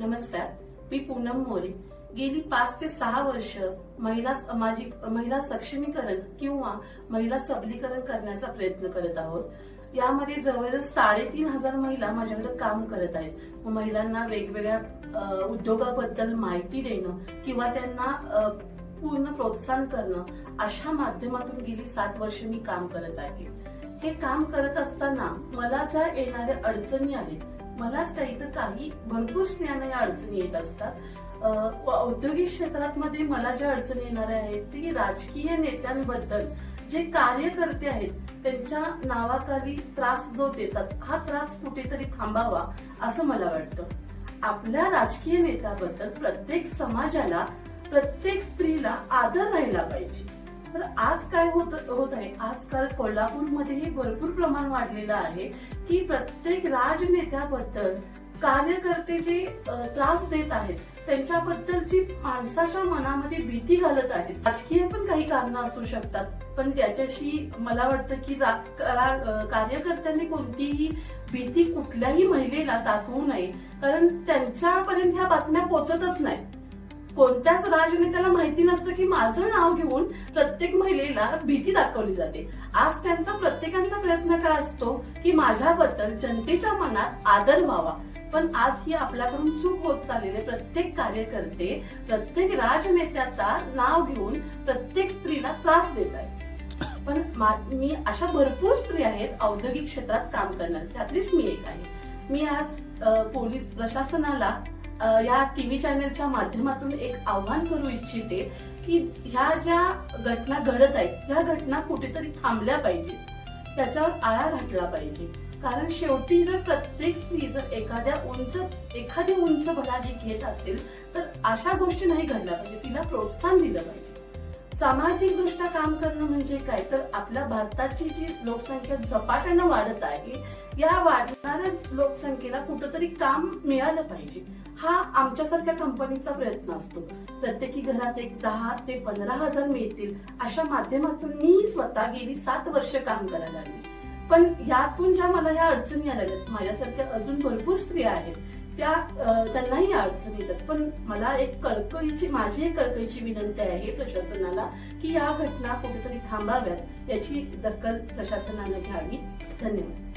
नमस्कार मी पूनम मोरे. गेली पाच ते सहा वर्ष महिला सामाजिक महिला सक्षमीकरण किंवा महिला सबलीकरण करण्याचा प्रयत्न करत आहोत. यामध्ये जवळजवळ साडेतीन हजार महिला माझ्याकडे काम करत आहेत. महिलांना वेगवेगळ्या उद्योगाबद्दल माहिती देणं किंवा त्यांना पूर्ण प्रोत्साहन करणं अशा माध्यमातून गेली सात वर्ष मी काम करत आहे. हे काम करत असताना मला ज्या येणाऱ्या अडचणी आहेत मलाच काही तर काही भरपूर स्त्रियांना या अडचणी येत असतात. औद्योगिक क्षेत्रात मध्ये मला ज्या अडचणी येणाऱ्या आहेत ती राजकीय नेत्यांबद्दल जे कार्यकर्ते आहेत त्यांच्या नावाखाली त्रास जो देतात हा त्रास कुठेतरी थांबावा असं मला वाटतं. आपल्या राजकीय नेत्याबद्दल प्रत्येक समाजाला प्रत्येक स्त्रीला आदर राहिला पाहिजे. तर आज काय होत होत आहे? आजकाल कोल्हापूरमध्येही भरपूर प्रमाण वाढलेलं आहे की प्रत्येक राजनेत्याबद्दल कार्यकर्ते जे त्रास देत आहेत त्यांच्याबद्दलची माणसाच्या मनामध्ये भीती घालत आहेत. राजकीय पण काही कारणं असू शकतात पण त्याच्याशी मला वाटतं की कार्यकर्त्यांनी कोणतीही भीती कुठल्याही महिलेला दाखवू नये कारण त्यांच्यापर्यंत ह्या बातम्या पोचतच नाही कोणत्याच राजनेत्याला माहिती नसतं की माझं नाव घेऊन प्रत्येक महिलेला भीती दाखवली जाते. आज त्यांचा प्रत्येकांचा प्रयत्न काय असतो की माझ्याबद्दल जनतेच्या मनात आदर व्हावा? पण आज ही आपल्याकडून चूक होत चाललेले प्रत्येक कार्यकर्ते प्रत्येक राजनेत्याचा नाव घेऊन प्रत्येक स्त्रीला त्रास देत आहेत. पण मी अशा भरपूर स्त्री आहेत औद्योगिक क्षेत्रात काम करणार. त्यातलीच मी एक आहे. मी आज पोलीस प्रशासनाला या टीव्ही चॅनलच्या माध्यमातून एक आव्हान करू इच्छिते की ह्या ज्या घटना घडत आहेत ह्या घटना कुठेतरी थांबल्या पाहिजे. त्याच्यावर आळा घातला पाहिजे. कारण शेवटी जर प्रत्येक स्त्री जर एखाद्या उंच एखादी उंच भराजी घेत असेल तर अशा गोष्टी नाही घडल्या पाहिजे. तिला प्रोत्साहन दिलं पाहिजे. सामाजिक दृष्ट्या काम करणं म्हणजे काय? तर आपल्या भारताची जी लोकसंख्या झपाट्यानं वाढत आहे या वाढणाऱ्या लोकसंख्येला कुठंतरी काम मिळालं पाहिजे हा आमच्यासारख्या कंपनीचा प्रयत्न असतो. प्रत्येकी घरात एक दहा ते पंधरा हजार मिळतील अशा माध्यमातून मी स्वतः गेली सात वर्ष काम करायला लागली. पण यातून ज्या मला ह्या अडचणी आलेल्या माझ्यासारख्या अजून भरपूर स्त्रिया आहेत त्या त्यांनाही अडचणी येतात. पण मला एक कळकळीची माझी एक कळकळीची विनंती आहे प्रशासनाला की या घटना कुठेतरी थांबाव्यात याची दखल प्रशासनानं घ्यावी. धन्यवाद.